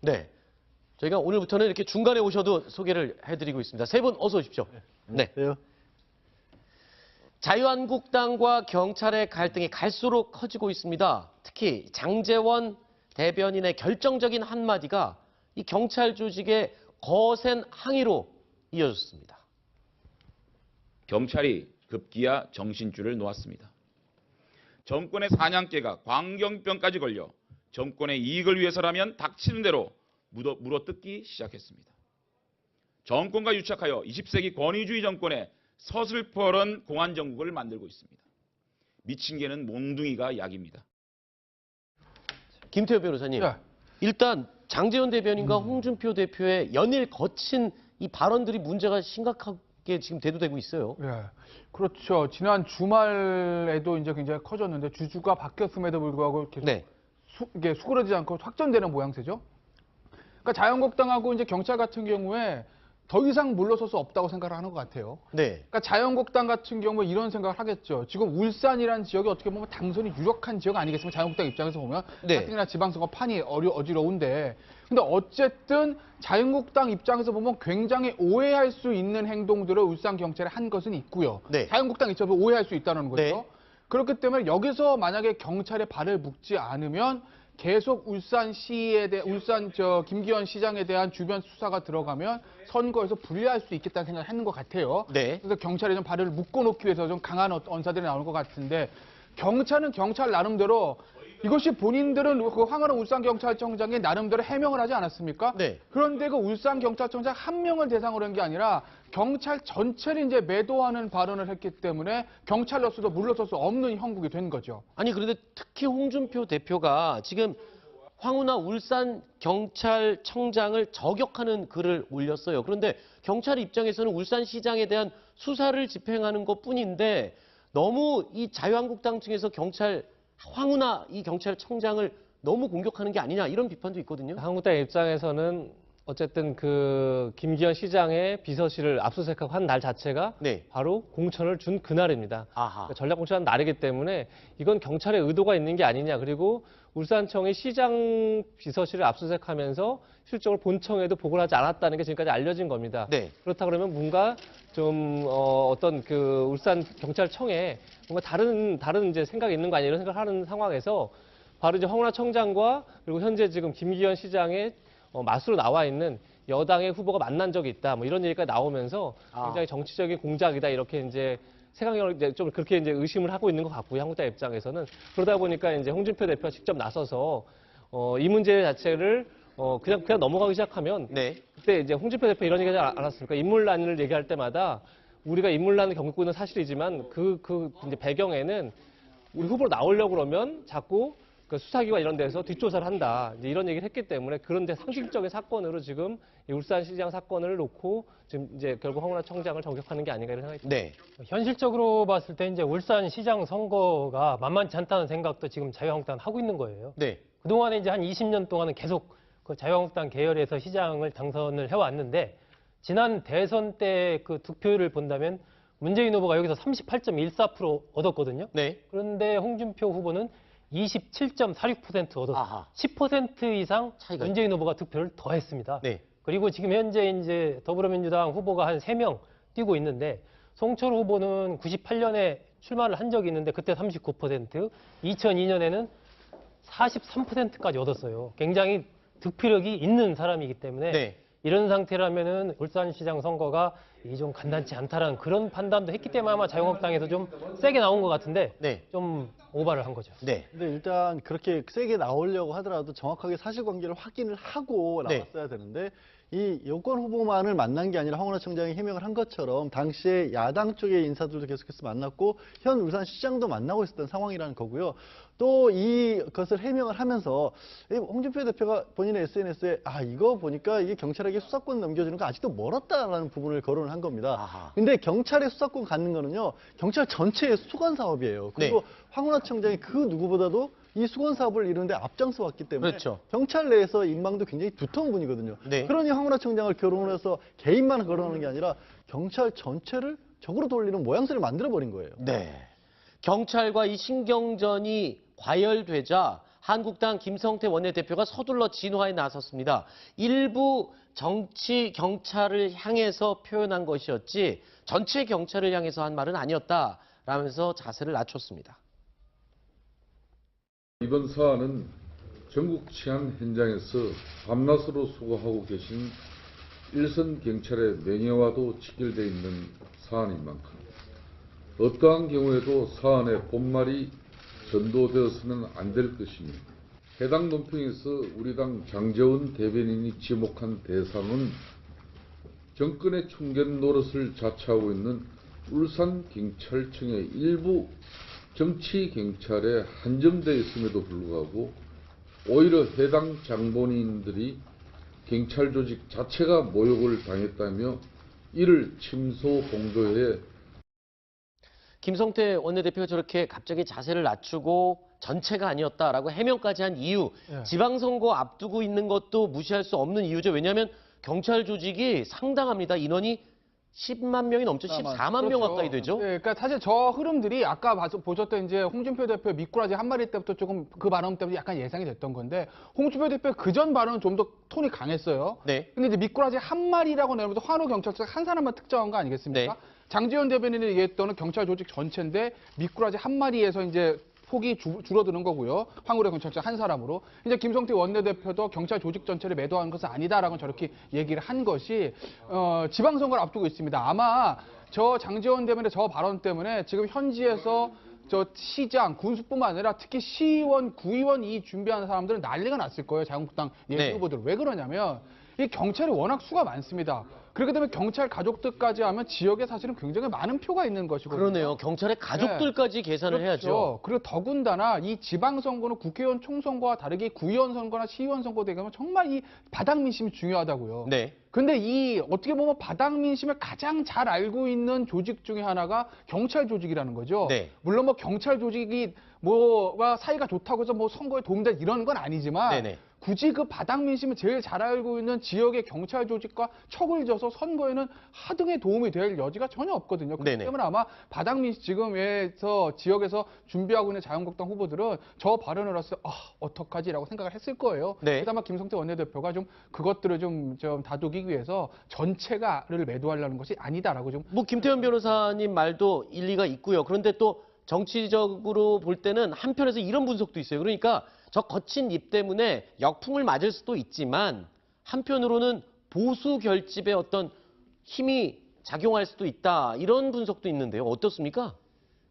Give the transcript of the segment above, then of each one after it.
네. 저희가 오늘부터는 이렇게 중간에 오셔도 소개를 해드리고 있습니다. 세 분 어서 오십시오. 네. 요 자유한국당과 경찰의 갈등이 갈수록 커지고 있습니다. 특히 장재원 대변인의 결정적인 한마디가 이 경찰 조직의 거센 항의로 이어졌습니다. 경찰이 급기야 정신줄을 놓았습니다. 정권의 사냥개가 광경병까지 걸려 정권의 이익을 위해서라면 닥치는 대로 물어, 물어뜯기 시작했습니다. 정권과 유착하여 20세기 권위주의 정권의 서슬퍼런 공안 정국을 만들고 있습니다. 미친 개는 몽둥이가 약입니다. 김태호 변호사님, 네. 일단 장재원 대변인과 홍준표 대표의 연일 거친 이 발언들이 문제가 심각하게 지금 대두되고 있어요. 예. 그렇죠. 지난 주말에도 이제 굉장히 커졌는데 주주가 바뀌었음에도 불구하고 계속 네. 수, 이게 수그러지지 않고 확전되는 모양새죠. 그러니까 자유한국당하고 이제 경찰 같은 경우에 더 이상 물러설 수 없다고 생각을 하는 것 같아요. 네. 그러니까 자유한국당 같은 경우에 이런 생각을 하겠죠. 지금 울산이라는 지역이 어떻게 보면 당선이 유력한 지역 아니겠습니까? 자유한국당 입장에서 보면 네. 가뜩이나 지방선거 판이 어려 어지러운데, 근데 어쨌든 자유한국당 입장에서 보면 굉장히 오해할 수 있는 행동들을 울산 경찰에 한 것은 있고요. 네. 자유한국당 입장에서 오해할 수 있다는 거죠. 네. 그렇기 때문에 여기서 만약에 경찰에 발을 묶지 않으면 계속 울산시에 대해 울산 저 김기현 시장에 대한 주변 수사가 들어가면 선거에서 불리할 수 있겠다는 생각을 하는 것 같아요. 네. 그래서 경찰에 좀 발을 묶어놓기 위해서 좀 강한 어- 언사들이 나오는 것 같은데 경찰은 경찰 나름대로 이것이 본인들은 그 황하는 울산경찰청장이 나름대로 해명을 하지 않았습니까? 네. 그런데 그 울산경찰청장 한 명을 대상으로 한 게 아니라 경찰 전체를 이제 매도하는 발언을 했기 때문에 경찰로서도 물러설 수 없는 형국이 된 거죠. 아니 그런데 특히 홍준표 대표가 지금 황운하 울산 경찰청장을 저격하는 글을 올렸어요. 그런데 경찰 입장에서는 울산시장에 대한 수사를 집행하는 것 뿐인데 너무 이 자유한국당 측에서 경찰 황운하 이 경찰청장을 너무 공격하는 게 아니냐 이런 비판도 있거든요. 한국당 입장에서는 어쨌든 그 김기현 시장의 비서실을 압수수색하고 한 날 자체가 네. 바로 공천을 준 그날입니다. 그러니까 전략 공천한 날이기 때문에 이건 경찰의 의도가 있는 게 아니냐. 그리고 울산청이 시장 비서실을 압수수색하면서 실적으로 본청에도 보고를 하지 않았다는 게 지금까지 알려진 겁니다. 네. 그렇다 그러면 뭔가 좀 어, 어떤 그 울산 경찰청에 뭔가 다른 다른 이제 생각이 있는 거 아니냐 이런 생각을 하는 상황에서 바로 이제 황운하 청장과 그리고 현재 지금 김기현 시장의 어, 맛으로 나와 있는 여당의 후보가 만난 적이 있다. 뭐 이런 얘기가 나오면서 아. 굉장히 정치적인 공작이다 이렇게 이제 세상을 이제 좀 그렇게 이제 의심을 하고 있는 것 같고요. 한국당 입장에서는 그러다 보니까 이제 홍준표 대표가 직접 나서서 어, 이 문제 자체를 어, 그냥 그냥 넘어가기 시작하면 네. 그때 이제 홍준표 대표 이런 얘기 하지 않았습니까? 인물난을 얘기할 때마다 우리가 인물난을 겪고 있는 사실이지만 그, 그 이제 배경에는 우리 후보로 나오려고 그러면 자꾸 그 수사기관 이런 데서 뒷조사를 한다. 이제 이런 얘기를 했기 때문에 그런데 상식적인 사건으로 지금 이 울산시장 사건을 놓고 지금 이제 결국 황운하 청장을 저격하는 게 아닌가 이런 생각이 듭니다. 네. 현실적으로 봤을 때 이제 울산 시장 선거가 만만치 않다는 생각도 지금 자유한국당은 하고 있는 거예요. 네. 그동안에 이제 한 20년 동안은 계속 그 자유한국당 계열에서 시장을 당선을 해왔는데 지난 대선 때 그 득표율을 본다면 문재인 후보가 여기서 38.14% 얻었거든요. 네. 그런데 홍준표 후보는 27.46% 얻었어요. 아하. 10% 이상 차이가 문재인 후보가 득표를 더했습니다. 네. 그리고 지금 현재 이제 더불어민주당 후보가 한 3명 뛰고 있는데 송철 후보는 98년에 출마를 한 적이 있는데 그때 39%, 2002년에는 43%까지 얻었어요. 굉장히 득표력이 있는 사람이기 때문에 네. 이런 상태라면은 울산시장 선거가 이좀 간단치 않다라는 그런 판단도 했기 때문에 아마 자유한국당에서 좀 세게 나온 것 같은데 네. 좀 오바를 한 거죠. 네. 근데 일단 그렇게 세게 나오려고 하더라도 정확하게 사실관계를 확인을 하고 네. 나왔어야 되는데 이 여권 후보만을 만난 게 아니라 황운하 청장이 해명을 한 것처럼 당시에 야당 쪽의 인사들도 계속해서 만났고 현 울산시장도 만나고 있었던 상황이라는 거고요. 또 이것을 해명을 하면서 이 홍준표 대표가 본인의 SNS에 아 이거 보니까 이게 경찰에게 수사권 넘겨주는 거 아직도 멀었다라는 부분을 거론을 한 겁니다. 아하. 근데 경찰의 수사권 갖는 거는요 경찰 전체의 수관 사업이에요. 그리고 네. 황운하 청장이 그 누구보다도 이 수건 사업을 이루는데 앞장서 왔기 때문에 그렇죠. 경찰 내에서 인망도 굉장히 두터운 분이거든요. 네. 그러니 황운하 청장을 결혼을 해서 개인만 거론하는 게 아니라 경찰 전체를 적으로 돌리는 모양새를 만들어 버린 거예요. 네. 경찰과 이 신경전이 과열되자 한국당 김성태 원내대표가 서둘러 진화에 나섰습니다. 일부 정치 경찰을 향해서 표현한 것이었지 전체 경찰을 향해서 한 말은 아니었다라면서 자세를 낮췄습니다. 이번 사안은 전국 치안 현장에서 밤낮으로 수고하고 계신 일선 경찰의 명예와도 직결되어 있는 사안인 만큼 어떠한 경우에도 사안의 본말이 전도되어서는 안 될 것이며 해당 논평에서 우리 당 장재원 대변인이 지목한 대상은 정권의 충견 노릇을 자처하고 있는 울산경찰청의 일부 정치 경찰에 한정되어 있음에도 불구하고 오히려 해당 장본인들이 경찰 조직 자체가 모욕을 당했다며 이를 침소 공조해 김성태 원내대표가 저렇게 갑자기 자세를 낮추고 전체가 아니었다라고 해명까지 한 이유, 예. 지방선거 앞두고 있는 것도 무시할 수 없는 이유죠. 왜냐하면 경찰 조직이 상당합니다. 인원이 10만 명이 넘죠. 14만 명 그렇죠. 가까이 되죠. 네, 그러니까 사실 저 흐름들이 아까 봐서- 보셨던 이제 홍준표 대표 미꾸라지 한 마리 때부터 조금 그 발언 때문에 약간 예상이 됐던 건데 홍준표 대표 그 전 발언은 좀 더 톤이 강했어요. 네. 근데 이제 미꾸라지 한 마리라고 내면서 환호 경찰서 한 사람만 특정한 거 아니겠습니까? 네. 장지원 대변인이 얘기했던 경찰 조직 전체인데 미꾸라지 한 마리에서 이제 폭이 주- 줄어드는 거고요. 황우려 경찰서 한 사람으로. 이제 김성태 원내대표도 경찰 조직 전체를 매도한 것은 아니다라고 저렇게 얘기를 한 것이 어, 지방선거를 앞두고 있습니다. 아마 저 장지원 대변인의 저 발언 때문에 지금 현지에서 저 시장, 군수뿐만 아니라 특히 시의원, 구의원 이 준비하는 사람들은 난리가 났을 거예요. 자유한국당 예비 네. 후보들. 왜 그러냐면 이 경찰이 워낙 수가 많습니다. 그렇게 되면 경찰 가족들까지 하면 지역에 사실은 굉장히 많은 표가 있는 것이고 그러네요. 경찰의 가족들까지 계산을 해야죠. 그렇죠. 그리고 더군다나 이 지방선거는 국회의원 총선거와 다르게 구의원 선거나 시의원 선거 되면 정말 이 바닥 민심이 중요하다고요. 네. 근데 이 어떻게 보면 바닥 민심을 가장 잘 알고 있는 조직 중에 하나가 경찰 조직이라는 거죠. 네. 물론 뭐 경찰 조직이 뭐가 사이가 좋다고 해서 뭐 선거에 도움된다 이런 건 아니지만 네네. 굳이 그 바닥 민심을 제일 잘 알고 있는 지역의 경찰 조직과 척을 져서 선거에는 하등의 도움이 될 여지가 전혀 없거든요. 그렇기 네네. 때문에 아마 바닥 민심 지금에서 지역에서 준비하고 있는 자유한국당 후보들은 저 발언을 했을 때 아, 어떡하지라고 생각을 했을 거예요. 네. 아마 김성태 원내대표가 좀 그것들을 좀, 좀 다독이기 위해서 전체가를 매도하려는 것이 아니다라고 좀 뭐 김태현 변호사님 말도 일리가 있고요. 그런데 또 정치적으로 볼 때는 한편에서 이런 분석도 있어요. 그러니까 저 거친 입 때문에 역풍을 맞을 수도 있지만 한편으로는 보수 결집의 어떤 힘이 작용할 수도 있다. 이런 분석도 있는데요. 어떻습니까?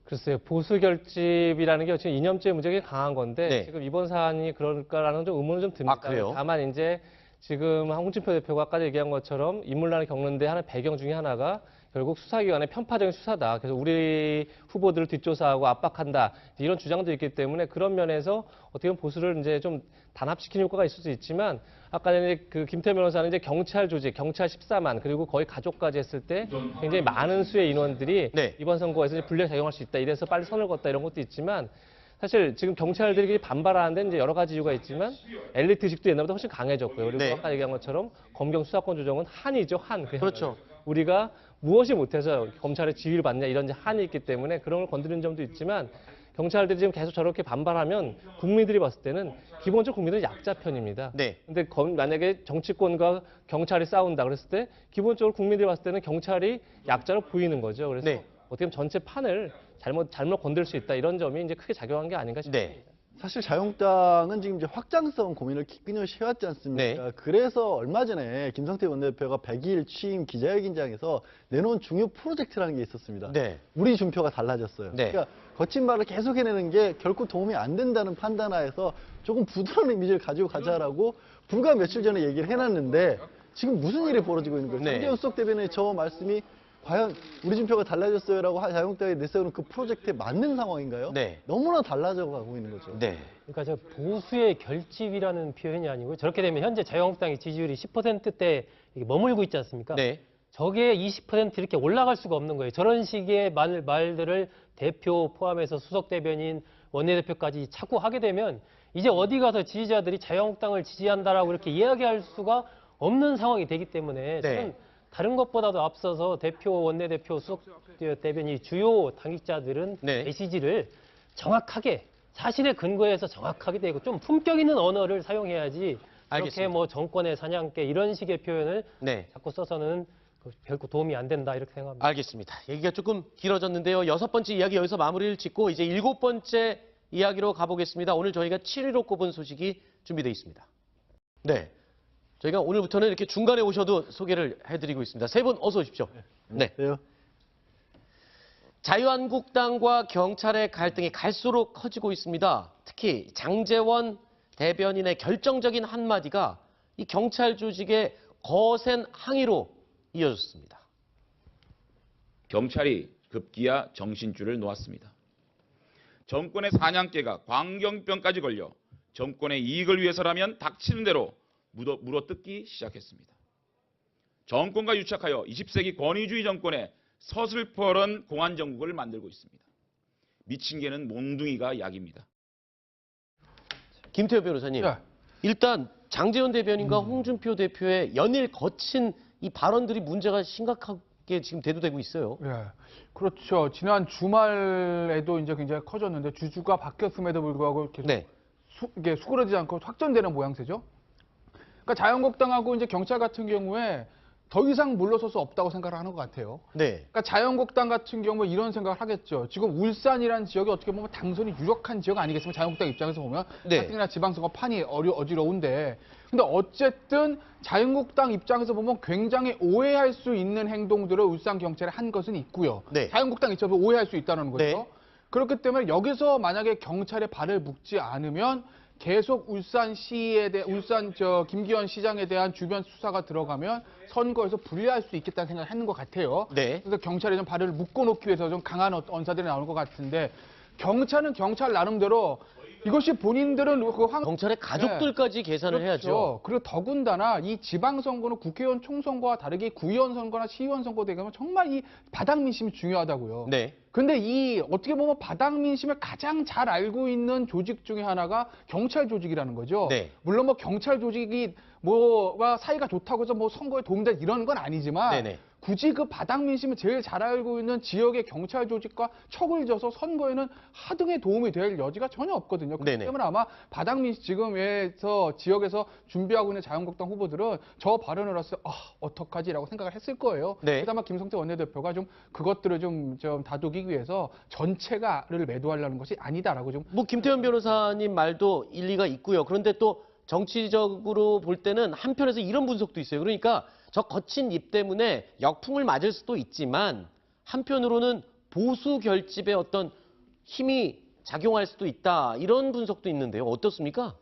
글쎄요, 보수 결집이라는 게 지금 이념주의 문제가 강한 건데 네. 지금 이번 사안이 그럴까라는 좀 의문은 좀 듭니다. 아? 다만 이제 지금 홍준표 대표가 아까 얘기한 것처럼 인물난을 겪는데 하는 배경 중에 하나가 결국 수사기관의 편파적인 수사다. 그래서 우리 후보들을 뒷조사하고 압박한다. 이런 주장도 있기 때문에 그런 면에서 어떻게 보면 보수를 이제 좀 단합시키는 효과가 있을 수 있지만 아까 전에 그 김태 변호사는 이제 경찰 조직, 경찰 14만 그리고 거의 가족까지 했을 때 굉장히 많은 수의 인원들이 네. 이번 선거에서 이제 불리하게 작용할 수 있다. 이래서 빨리 선을 걷다 이런 것도 있지만 사실 지금 경찰들이 반발하는 데는 이제 여러 가지 이유가 있지만 엘리트 의식도 옛날보다 훨씬 강해졌고요. 그리고 네. 아까 얘기한 것처럼 검경 수사권 조정은 한이죠, 한. 그냥 그렇죠. 우리가 무엇이 못해서 검찰의 지위를 받냐 이런 한이 있기 때문에 그런 걸 건드리는 점도 있지만 경찰들이 지금 계속 저렇게 반발하면 국민들이 봤을 때는 기본적으로 국민들은 약자 편입니다. 네. 근데 검- 만약에 정치권과 경찰이 싸운다 그랬을 때 기본적으로 국민들이 봤을 때는 경찰이 약자로 보이는 거죠. 그래서 네. 어떻게 보면 전체 판을 잘못 잘못 건들 수 있다 이런 점이 이제 크게 작용한 게 아닌가 싶습니다. 네. 사실 자유한국당은 지금 이제 확장성 고민을 끊임없이 해왔지 않습니까? 네. 그래서 얼마 전에 김성태 원내대표가 100일 취임 기자회견장에서 내놓은 중요 프로젝트라는 게 있었습니다. 네. 우리 준표가 달라졌어요. 네. 그러니까 거친 말을 계속 해내는 게 결코 도움이 안 된다는 판단하에서 조금 부드러운 이미지를 가지고 가자라고 불과 며칠 전에 얘기를 해놨는데 지금 무슨 일이 벌어지고 있는 거예요? 네. 장재현 수석 대변인의 저 말씀이 과연 우리 준표가 달라졌어요라고 자유한국당이 내세우는 그 프로젝트에 맞는 상황인가요? 네. 너무나 달라져 가고 있는 거죠. 네. 그러니까 저 보수의 결집이라는 표현이 아니고 저렇게 되면 현재 자유한국당의 지지율이 10%대 머물고 있지 않습니까? 네. 저게 20% 이렇게 올라갈 수가 없는 거예요. 저런 식의 말, 말들을 대표 포함해서 수석 대변인, 원내대표까지 자꾸 하게 되면 이제 어디 가서 지지자들이 자유한국당을 지지한다라고 이렇게 이야기할 수가 없는 상황이 되기 때문에 네. 다른 것보다도 앞서서 대표, 원내대표, 수석 대변인 주요 당직자들은 네. 메시지를 정확하게 사실의 근거에서 정확하게 되고 좀 품격 있는 언어를 사용해야지 이렇게. 뭐 정권의 사냥개 이런 식의 표현을 네. 자꾸 써서는 그 결코 도움이 안 된다 이렇게 생각합니다. 알겠습니다. 얘기가 조금 길어졌는데요. 여섯 번째 이야기 여기서 마무리를 짓고 이제 일곱 번째 이야기로 가보겠습니다. 오늘 저희가 7위로 꼽은 소식이 준비되어 있습니다. 네. 저희가 오늘부터는 이렇게 중간에 오셔도 소개를 해드리고 있습니다. 세 분 어서 오십시오. 네. 그래요? 자유한국당과 경찰의 갈등이 갈수록 커지고 있습니다. 특히 장재원 대변인의 결정적인 한마디가 이 경찰 조직의 거센 항의로 이어졌습니다. 경찰이 급기야 정신줄을 놓았습니다. 정권의 사냥개가 광경병까지 걸려 정권의 이익을 위해서라면 닥치는 대로 물어, 물어 뜯기 시작했습니다. 정권과 유착하여 20세기 권위주의 정권의 서슬퍼런 공안정국을 만들고 있습니다. 미친 개는 몽둥이가 약입니다. 김태호 변호사님, 네. 일단 장재원 대변인과 홍준표 대표의 연일 거친 이 발언들이 문제가 심각하게 지금 대두되고 있어요. 예. 그렇죠. 지난 주말에도 이제 굉장히 커졌는데 주주가 바뀌었음에도 불구하고 계속 네. 수, 이게 수그러지지 않고 확전되는 모양새죠. 그러니까 자유한국당하고 이제 경찰 같은 경우에 더 이상 물러설 수 없다고 생각을 하는 것 같아요. 네. 그러니까 자유한국당 같은 경우에 이런 생각을 하겠죠. 지금 울산이라는 지역이 어떻게 보면 당선이 유력한 지역 아니겠습니까? 자유한국당 입장에서 보면 네. 가뜩이나 지방선거 판이 어려 어지러운데, 근데 어쨌든 자유한국당 입장에서 보면 굉장히 오해할 수 있는 행동들을 울산 경찰에 한 것은 있고요. 네. 자유한국당 입장에서 오해할 수 있다는 거죠. 네. 그렇기 때문에 여기서 만약에 경찰에 발을 묶지 않으면 계속 울산 시에 대해 울산 저 김기현 시장에 대한 주변 수사가 들어가면 선거에서 불리할 수 있겠다는 생각을 하는 것 같아요. 네. 그래서 경찰이 좀 발을 묶어놓기 위해서 좀 강한 어- 언사들이 나오는 것 같은데 경찰은 경찰 나름대로 이것이 본인들은 그 황, 경찰의 가족들까지 계산을 해야죠. 그렇죠. 그리고 더군다나 이 지방선거는 국회의원 총선거와 다르게 구의원 선거나 시의원 선거 되면 정말 이 바닥 민심이 중요하다고요. 네. 근데 이 어떻게 보면 바닥 민심을 가장 잘 알고 있는 조직 중에 하나가 경찰 조직이라는 거죠. 네. 물론 뭐 경찰 조직이 뭐가 사이가 좋다고 해서 뭐 선거에 도움다 이런 건 아니지만 네네. 굳이 그 바닥 민심을 제일 잘 알고 있는 지역의 경찰 조직과 척을 져서 선거에는 하등의 도움이 될 여지가 전혀 없거든요. 그렇기 네네. 때문에 아마 바닥 민심 지금에서 지역에서 준비하고 있는 자유한국당 후보들은 저 발언을 했을 때 아, 어떡하지라고 생각을 했을 거예요. 네. 그다음 김성태 원내대표가 좀 그것들을 좀, 좀 다독이기 위해서 전체가를 매도하려는 것이 아니다라고 좀 뭐 김태현 변호사님 말도 일리가 있고요. 그런데 또 정치적으로 볼 때는 한편에서 이런 분석도 있어요. 그러니까 저 거친 입 때문에 역풍을 맞을 수도 있지만 한편으로는 보수 결집의 어떤 힘이 작용할 수도 있다. 이런 분석도 있는데요. 어떻습니까?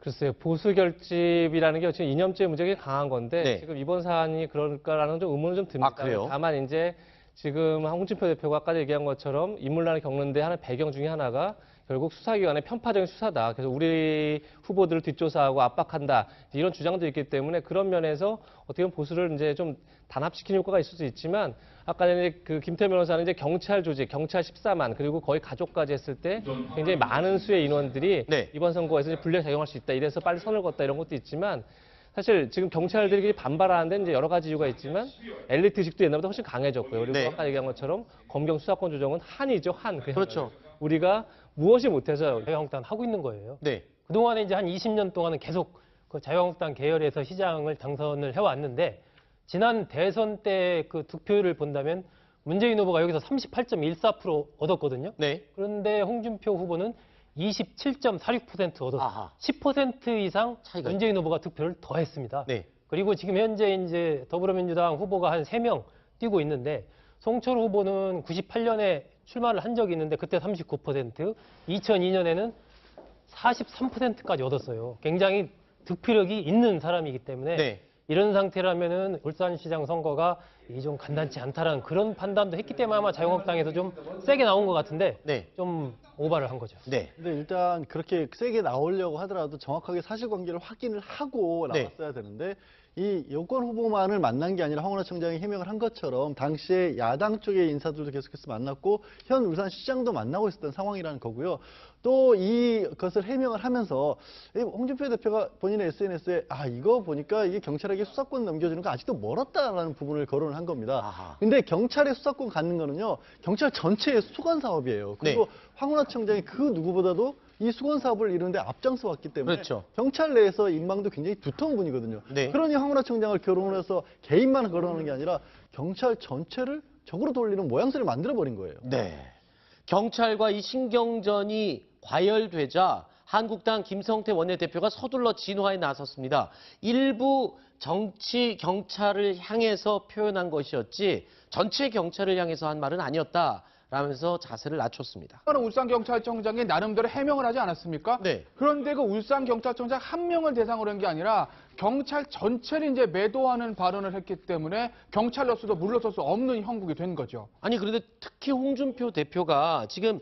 글쎄요, 보수 결집이라는 게 지금 이념적 문제가 강한 건데 네. 지금 이번 사안이 그럴까라는 좀 의문은 좀 듭니다. 아? 다만 이제 지금 홍준표 대표가 아까 얘기한 것처럼 인물난을 겪는데 하는 배경 중에 하나가 결국 수사기관의 편파적인 수사다. 그래서 우리 후보들을 뒷조사하고 압박한다. 이런 주장도 있기 때문에 그런 면에서 어떻게 보면 보수를 이제 좀 단합시키는 효과가 있을 수 있지만 아까 전에 그 김태 변호사는 이제 경찰 조직, 경찰 14만 그리고 거의 가족까지 했을 때 굉장히 많은 수의 인원들이 네. 이번 선거에서 이제 불리하게 작용할 수 있다. 이래서 빨리 선을 걷다 이런 것도 있지만 사실 지금 경찰들이 반발하는 데는 이제 여러 가지 이유가 있지만 엘리트 의식도 옛날보다 훨씬 강해졌고요. 그리고 네. 아까 얘기한 것처럼 검경 수사권 조정은 한이죠, 한. 그렇죠. 우리가 무엇이 못해서 자유한국당 하고 있는 거예요. 네. 그동안에 이제 한 20년 동안은 계속 그 자유한국당 계열에서 시장을 당선을 해왔는데 지난 대선 때 그 득표율을 본다면 문재인 후보가 여기서 38.14% 얻었거든요. 네. 그런데 홍준표 후보는 27.46% 얻었어요. 아하. 10% 이상 차이가 문재인 후보가 득표를 더했습니다. 네. 그리고 지금 현재 이제 더불어민주당 후보가 한 3명 뛰고 있는데 송철 후보는 98년에 출마를 한 적이 있는데 그때 39%, 2002년에는 43%까지 얻었어요. 굉장히 득표력이 있는 사람이기 때문에 네. 이런 상태라면은 울산시장 선거가 이좀 간단치 않다라는 그런 판단도 했기 때문에 아마 자유한국당에서 좀 세게 나온 것 같은데 네. 좀 오바를 한 거죠. 네. 근데 일단 그렇게 세게 나오려고 하더라도 정확하게 사실관계를 확인을 하고 네. 나왔어야 되는데 이 여권 후보만을 만난 게 아니라 황운하 청장이 해명을 한 것처럼 당시에 야당 쪽의 인사들도 계속해서 만났고 현 울산시장도 만나고 있었던 상황이라는 거고요. 또 이것을 해명을 하면서 이 홍준표 대표가 본인의 SNS에 아 이거 보니까 이게 경찰에게 수사권 넘겨주는 거 아직도 멀었다라는 부분을 거론을 한 겁니다. 아하. 근데 경찰의 수사권 갖는 거는요 경찰 전체의 수관 사업이에요. 그리고 네. 황운하 청장이 그 누구보다도 이 수건 사업을 이루는데 앞장서 왔기 때문에 그렇죠. 경찰 내에서 인망도 굉장히 두터운 분이거든요. 네. 그러니 황운하 청장을 결혼을 해서 개인만 거론하는 게 아니라 경찰 전체를 적으로 돌리는 모양새를 만들어 버린 거예요. 네. 경찰과 이 신경전이 과열되자 한국당 김성태 원내대표가 서둘러 진화에 나섰습니다. 일부 정치 경찰을 향해서 표현한 것이었지 전체 경찰을 향해서 한 말은 아니었다. 라면서 자세를 낮췄습니다. 울산경찰청장이 나름대로 해명을 하지 않았습니까? 네. 그런데 그 울산경찰청장 한 명을 대상으로 한 게 아니라 경찰 전체를 이제 매도하는 발언을 했기 때문에 경찰로서도 물러설 수 없는 형국이 된 거죠. 아니 그런데 특히 홍준표 대표가 지금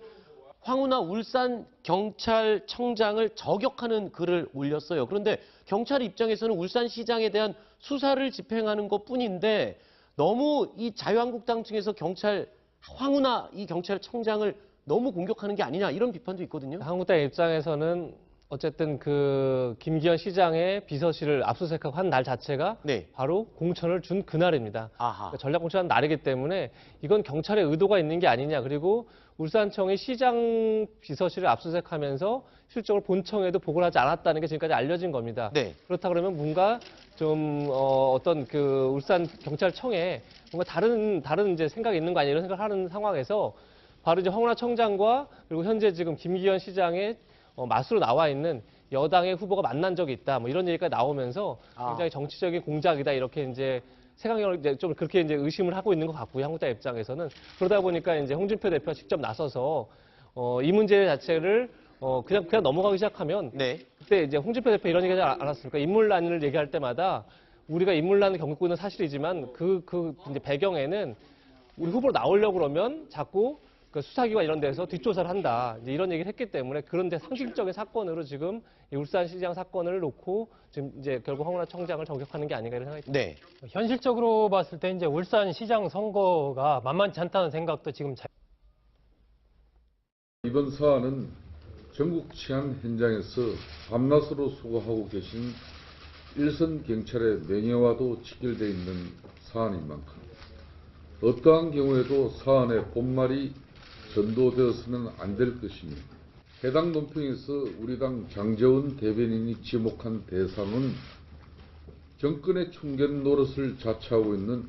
황운하 울산 경찰청장을 저격하는 글을 올렸어요. 그런데 경찰 입장에서는 울산시장에 대한 수사를 집행하는 것 뿐인데 너무 이 자유한국당 측에서 경찰 황운하 이 경찰청장을 너무 공격하는 게 아니냐 이런 비판도 있거든요. 한국당 입장에서는 어쨌든 그 김기현 시장의 비서실을 압수수색한 날 자체가 네. 바로 공천을 준 그날입니다. 아하. 그러니까 전략 공천한 날이기 때문에 이건 경찰의 의도가 있는 게 아니냐. 그리고 울산청이 시장 비서실을 압수수색하면서 실적으로 본청에도 보고를 하지 않았다는 게 지금까지 알려진 겁니다. 네. 그렇다 그러면 뭔가 좀 어, 어떤 그 울산 경찰청에 뭔가 다른 다른 이제 생각이 있는 거 아니냐 이런 생각을 하는 상황에서 바로 이제 황운하 청장과 그리고 현재 지금 김기현 시장의 어, 맞으로 나와 있는 여당의 후보가 만난 적이 있다. 뭐 이런 얘기가 나오면서 아. 굉장히 정치적인 공작이다 이렇게 이제 세강경을 이제 좀 그렇게 이제 의심을 하고 있는 것 같고요. 한국당 입장에서는 그러다 보니까 이제 홍준표 대표가 직접 나서서 어, 이 문제 자체를 어, 그냥 그냥 넘어가기 시작하면 네. 그때 이제 홍준표 대표 이런 얘기 하지 않- 않았습니까? 인물난을 얘기할 때마다 우리가 인물난을 겪고 있는 사실이지만 그, 그 이제 배경에는 우리 후보로 나오려고 그러면 자꾸 그 수사기관 이런 데서 뒷조사를 한다. 이제 이런 얘기를 했기 때문에 그런데 상식적인 사건으로 지금 이 울산시장 사건을 놓고 지금 이제 결국 황운하 청장을 저격하는 게 아닌가 이런 생각이 듭니다. 네. 현실적으로 봤을 때 이제 울산 시장 선거가 만만치 않다는 생각도 지금 자- 이번 사안은 전국 치안 현장에서 밤낮으로 수고하고 계신 일선 경찰의 명예와도 직결되어 있는 사안인 만큼 어떠한 경우에도 사안의 본말이 전도되어서는 안될 것이며 해당 논평에서 우리 당 장재원 대변인이 지목한 대상은 정권의 충견 노릇을 자처하고 있는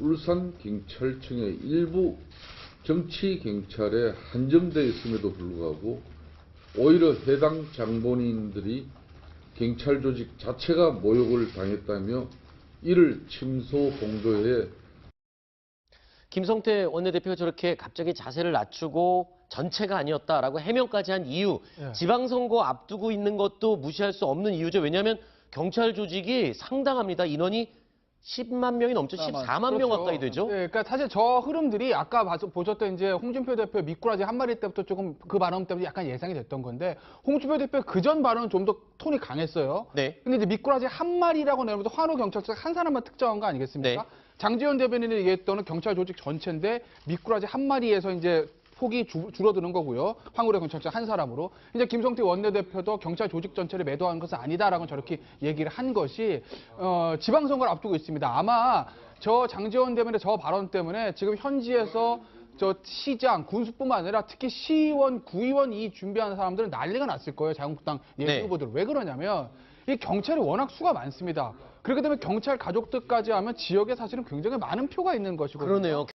울산경찰청의 일부 정치 경찰에 한정되어 있음에도 불구하고 오히려 해당 장본인들이 경찰 조직 자체가 모욕을 당했다며 이를 침소 공조해 김성태 원내대표가 저렇게 갑자기 자세를 낮추고 전체가 아니었다라고 해명까지 한 이유, 예. 지방선거 앞두고 있는 것도 무시할 수 없는 이유죠. 왜냐하면 경찰 조직이 상당합니다. 인원이 10만 명이 넘죠. 14만 명 가까이 되죠. 네, 그러니까 사실 저 흐름들이 아까 봐서- 보셨던 이제 홍준표 대표 미꾸라지 한 마리 때부터 조금 그 발언 때문에 약간 예상이 됐던 건데 홍준표 대표 그 전 발언은 좀 더 톤이 강했어요. 네. 근데 이제 미꾸라지 한 마리라고 내면서 환호 경찰서 한 사람만 특정한 거 아니겠습니까? 네. 장지원 대변인이 얘기했던 경찰 조직 전체인데 미꾸라지 한 마리에서 이제 폭이 주- 줄어드는 거고요. 황우래 경찰청 한 사람으로. 이제 김성태 원내대표도 경찰 조직 전체를 매도한 것은 아니다라고 저렇게 얘기를 한 것이 어, 지방선거를 앞두고 있습니다. 아마 저 장지원 대변인의 저 발언 때문에 지금 현지에서 저 시장, 군수뿐만 아니라 특히 시의원, 구의원 이 준비하는 사람들은 난리가 났을 거예요. 자유한국당 예비 네. 후보들. 왜 그러냐면 이 경찰이 워낙 수가 많습니다. 그렇게 되면 경찰 가족들까지 하면 지역에 사실은 굉장히 많은 표가 있는 것이거든요. 그러네요.